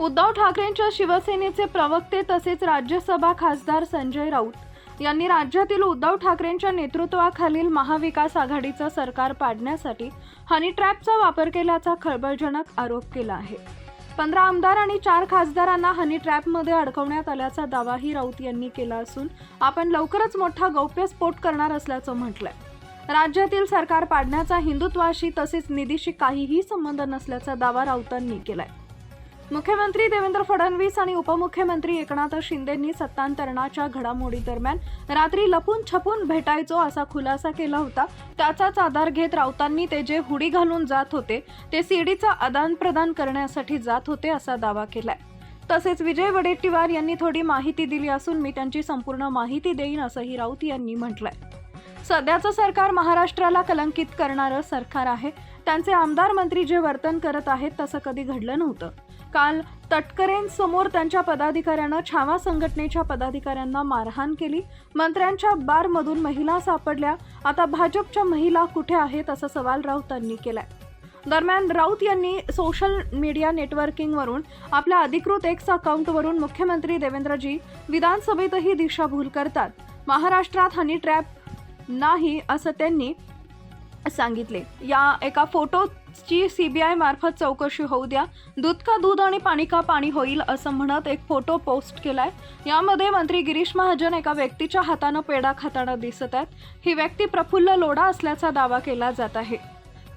उद्धव ठाकरेंच्या शिवसेनेचे प्रवक्ते तसेच राज्यसभा खासदार संजय राऊत यांनी राज्यातील उद्धव ठाकरेंच्या नेतृत्वाखालील महाविकास आघाडीचं सरकार पाडण्यासाठी हनी ट्रॅपचा वापर केल्याचा खळबळजनक आरोप केला आहे. पंधरा आमदार आणि चार खासदारांना हनी ट्रॅपमध्ये अडकवण्यात आल्याचा दावाही राऊत यांनी केला असून आपण लवकरच मोठा गौप्यस्फोट करणार असल्याचं म्हटलंय. राज्यातील सरकार पाडण्याचा हिंदुत्वाशी तसेच निधीशी काहीही संबंध नसल्याचा दावा राऊतांनी केलाय. मुख्यमंत्री देवेंद्र फडणवीस आणि उपमुख्यमंत्री एकनाथ शिंदेंनी सत्तांतरणाच्या घडामोडी दरम्यान रात्री लपून छपून भेटायचो असा खुलासा केला होता. त्याचाच आधार घेत राऊतांनी ते जे हुडी घालून जात होते ते सीडीचा आदान प्रदान करण्यासाठी जात होते असा दावा केलाय. तसेच विजय वडेट्टीवार यांनी थोडी माहिती दिली असून मी त्यांची संपूर्ण माहिती देईन असंही राऊत यांनी म्हटलंय. सध्याचं सरकार महाराष्ट्राला कलंकित करणारं सरकार आहे. त्यांचे आमदार मंत्री जे वर्तन करत आहेत तसं कधी घडलं नव्हतं. काल तटकरेंसमोर त्यांच्या पदाधिकाऱ्यानं छावा संघटनेच्या पदाधिकाऱ्यांना मारहाण केली. मंत्र्यांच्या बारमधून महिला सापडल्या. आता भाजपच्या महिला कुठे आहेत असा सवाल राऊतांनी केलाय. दरम्यान राऊत यांनी सोशल मीडिया नेटवर्किंगवरून आपल्या अधिकृत एक्स अकाउंटवरून मुख्यमंत्री देवेंद्रजी विधानसभेतही दिशाभूल करतात. महाराष्ट्रात हनी ट्रॅप नाही असं त्यांनी सांगितले. या एका फोटोची सी बी मार्फत चौकशी होऊ द्या. दूध का दूध आणि पाणी का पाणी होईल असं म्हणत एक फोटो पोस्ट केलाय. यामध्ये मंत्री गिरीश महाजन एका व्यक्तीच्या हातानं पेढा खाताना दिसत आहेत. ही व्यक्ती प्रफुल्ल लोढा असल्याचा दावा केला जात आहे.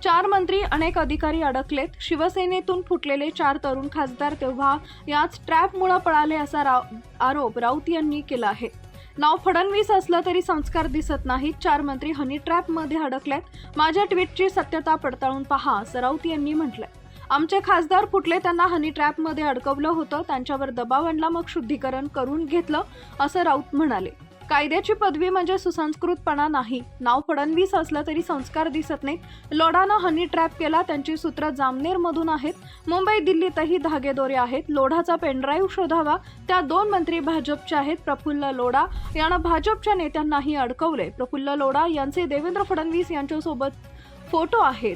चार मंत्री अनेक अधिकारी अडकलेत. शिवसेनेतून फुटलेले चार तरुण खासदार तेव्हा याच ट्रॅपमुळे पळाले असा राव आरोप राऊत यांनी केला आहे. नाव फडणवीस असलं तरी संस्कार दिसत नाहीत. चार मंत्री हनी ट्रॅपमध्ये अडकल्यात माझ्या ट्विटची सत्यता पडताळून पहा असं राऊत यांनी म्हटलंय. आमचे खासदार फुटले त्यांना हनी ट्रॅपमध्ये अडकवलं होतं. त्यांच्यावर दबाव आणला मग शुद्धीकरण करून घेतलं असं राऊत म्हणाले. कायद्याची पदवी म्हणजे सुसंस्कृतपणा नाही. नाव फडणवीस असलं तरी संस्कार दिसत नाही लोढानं हनी ट्रॅप केला त्यांची सूत्र जामनेरमधून आहेत. मुंबई दिल्लीतही धागेदोरे आहेत. लोढाचा पेनड्राईव्ह शोधावा त्या दोन मंत्री भाजपचे आहेत प्रफुल्ल लोढा. यानं भाजपच्या नेत्यांनाही अडकवले प्रफुल्ल लोढा यांचे देवेंद्र फडणवीस यांच्यासोबत फोटो आहेत.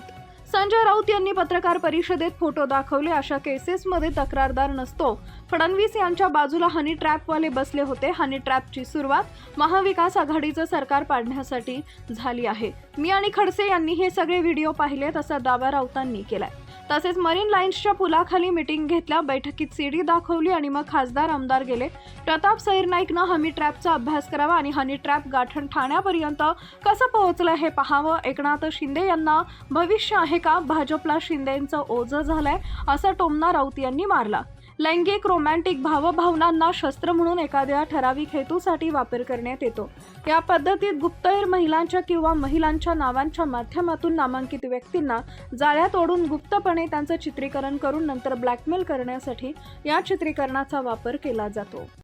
संजय राऊत यांनी पत्रकार परिषदेत फोटो दाखवले. अशा केसेसमध्ये तक्रारदार नसतो. फडणवीस यांच्या बाजूला हनी ट्रॅपवाले बसले होते. हनी ट्रॅपची सुरुवात महाविकास आघाडीचं सरकार पाडण्यासाठी झाली आहे. मी आणि खडसे यांनी हे सगळे व्हिडिओ पाहिलेत असा दावा राऊतांनी केलाय. तसेच मरीन लाईन्सच्या पुलाखाली मिटिंग घेतल्या बैठकीत सीडी दाखवली आणि मग खासदार आमदार गेले. प्रताप सैर नाईकनं हनी ट्रॅपचा अभ्यास करावा आणि हनी ट्रॅप गाठण ठाण्यापर्यंत कसं पोहोचलं हे पाहावं? एकनाथ शिंदे यांना भविष्य आहे का? भाजपला शिंदेंचं ओझं झालंय असं टोमना राऊत यांनी मारला. लैंगिक रोमॅन्टिक भावभावनांना शस्त्र म्हणून एखाद्या ठराविक हेतूसाठी वापर करण्यात येतो. या पद्धतीत गुप्तहेर महिलांच्या किंवा महिलांच्या नावांच्या माध्यमातून नामांकित व्यक्तींना जाळ्यात ओढून गुप्तपणे त्यांचं चित्रीकरण करून नंतर ब्लॅकमेल करण्यासाठी या चित्रीकरणाचा वापर केला जातो.